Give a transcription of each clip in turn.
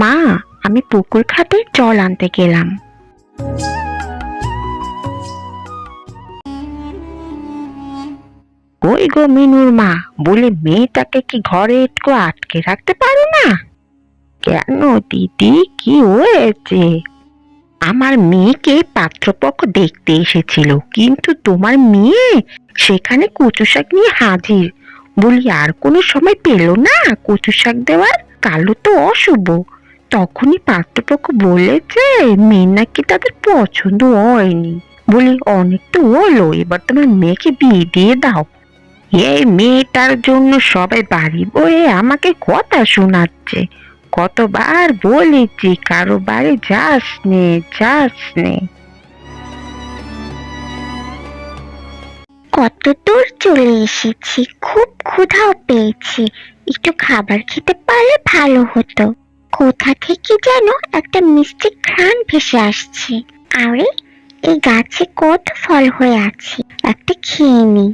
মা, আমি পুকুর খাতে জল আনতে গেলাম। কই গো মিনুর মা, বলে মেয়েটাকে কি ঘরে একটু আটকে রাখতে পারো না? কেন দিদি, কি হয়েছে? আমার মেয়েকে পাত্রপক্ষ দেখতে এসেছিল, কিন্তু তোমার মেয়ে সেখানে কচু শাক নিয়ে হাজির। বলি, আর কোনো সময় পেল না কচু শাক দেওয়ার? কালো তো অশুভ। তখনই পাত্রপক্ষ বলেছে মেয়ে নাকি তাদের পছন্দ হয়নি। বলি, অনেক তো হলো, এবার তোমার মেয়েকে বিয়ে দিয়ে দাও। এই মেয়েটার জন্য সবাই বাড়ি বয়ে আমাকে কথা শোনাচ্ছে। কতবার বলেছি, কারও বাড়ি যাস নে যাস নে। কত দূর চলে এসেছি, খুব ক্ষুধাও পেয়েছি। একটু খাবার খেতে পারলে ভালো হতো। কোথা থেকে যেন একটা মিষ্টি ঘ্রাণ ভেসে আসছে। আরে, এই গাছে কত ফল হয়ে আছে, একটা খেয়ে নি।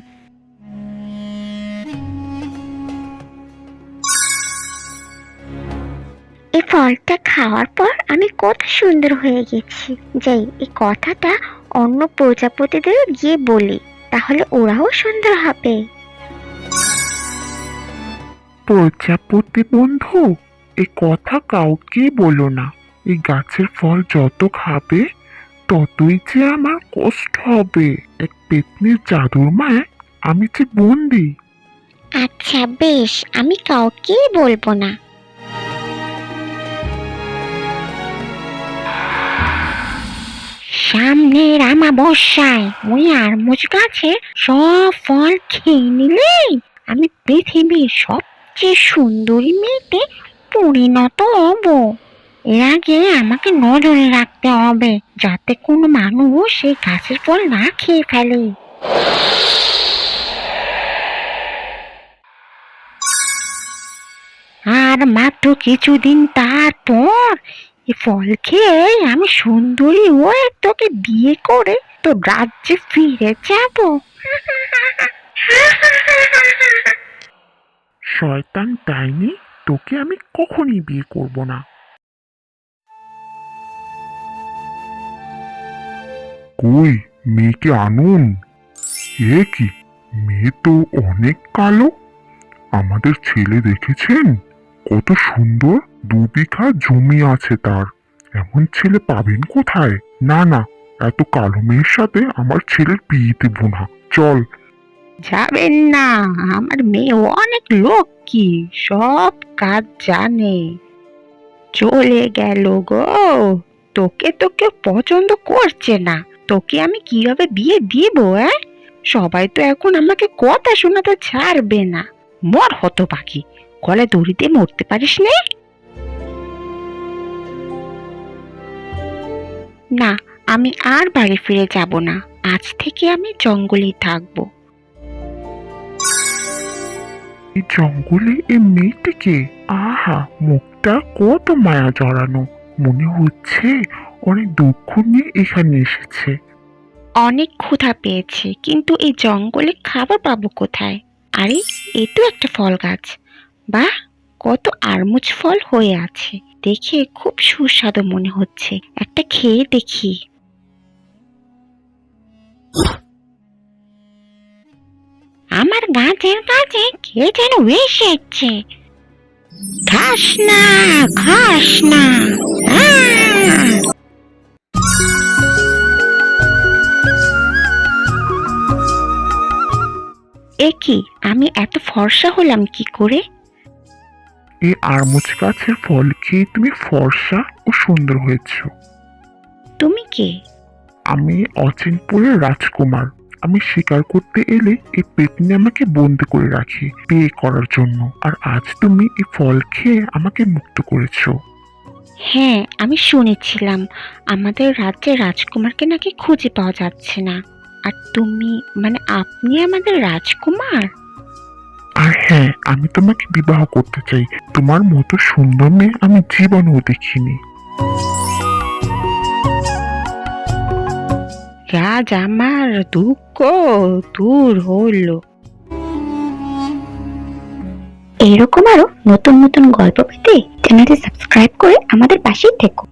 এই ফলটা খাওয়ার পর আমি কত সুন্দর হয়ে গেছি। যাই, এই কথাটা অন্য প্রজাপতিদের গিয়ে বলি, তাহলে ওরাও সুন্দর হবে। প্রজাপতি বন্ধু এ কথা কাউকে বলো না। এই গাছের ফল যত খাবে, ততই যে আমার কষ্ট হবে। এক পেতনির জাদুর মায় আমি যে বন্দি। আচ্ছা বেশ, আমি কাউকে বলব না। সামনের আমাবস্যায় ওই আরমুজ গাছে সব ফল খেয়ে নিলেই আমি পৃথিবীর সবচেয়ে সুন্দরী মেয়েতে পরিণত হব। এর আগে আমাকে নজরে রাখতে হবে, যাতে কোনো মানুষ সেই গাছের ফল না খেয়ে ফেলে। আর মাত্র কিছুদিন তারপর এই ফল খেয়ে আমি সুন্দরী হয়ে তোকে বিয়ে করে তো রাজ্যে ফিরে যাব। শয়তান ডাইনি তোকে আমি কখনই বিয়ে করব না। কই, মেয়েকে আনুন? এ কি, মেয়ে তো অনেক কালো। আমাদের ছেলে দেখেছেন? কত সুন্দর, দু বিঘা জমি আছে তার। এমন ছেলে পাবেন কোথায়? না না, এত কালো মেয়ের সাথে আমার ছেলের বিয়ে দেবো না চল। যাবেন না, আমার মেয়ে অনেক লোক। কি সব কাজ জানে। চলে গেল গো। তোকে তো কেউ পছন্দ করছে না। তোকে আমি কীভাবে বিয়ে দিব হ্যাঁ সবাই তো এখন আমাকে কথা শোনাতে ছাড়বে না। মর হতো পাখি গলে দড়িতে মরতে পারিস নে। না, আমি আর বাড়ি ফিরে যাব না। আজ থেকে আমি জঙ্গলেই থাকব। এই জঙ্গলে এই মেয়েটিকে আহা, মুখটা কত মায়া জড়ানো। মনে হচ্ছে অনেক দুঃখ নিয়ে এখানে এসেছে। অনেক ক্ষুধা পেয়েছে, কিন্তু এই জঙ্গলে খাবার পাবো কোথায়? আরে, এ তো একটা ফল গাছ। বাহ, কত আরমুজ ফল হয়ে আছে। দেখে খুব সুস্বাদু মনে হচ্ছে। একটা খেয়ে দেখি। আমার গাছের কাছে কে যেন এসেছে? খাস না খাস না! এ কি আমি এত ফর্সা হলাম কি করে? এই আরমুজ গাছের ফল খেয়ে তুমি ফর্সা ও সুন্দর হয়েছ? তুমি কে? আমি অচিনপুরের রাজকুমার। আমি শিকার করতে এলে এই পেতনি আমাকে বন্দি করে রাখে বিয়ে করার জন্য। আর আজ তুমি এই ফল খেয়ে আমাকে মুক্ত করেছ। হ্যাঁ আমি শুনেছিলাম। আমাদের রাজ্যে রাজকুমারকে নাকি খুঁজে পাওয়া যাচ্ছে না। আর তুমি মানে আপনি আমাদের রাজকুমার? আর হ্যাঁ আমি তোমাকে বিবাহ করতে চাই। তোমার মতো সুন্দর মেয়ে আমি জীবনেও দেখিনি। রাজ আমার দুঃখ দূর হলো। এরকম আরও নতুন নতুন গল্প পেতে চ্যানেলটি সাবস্ক্রাইব করে আমাদের পাশেই থেকো।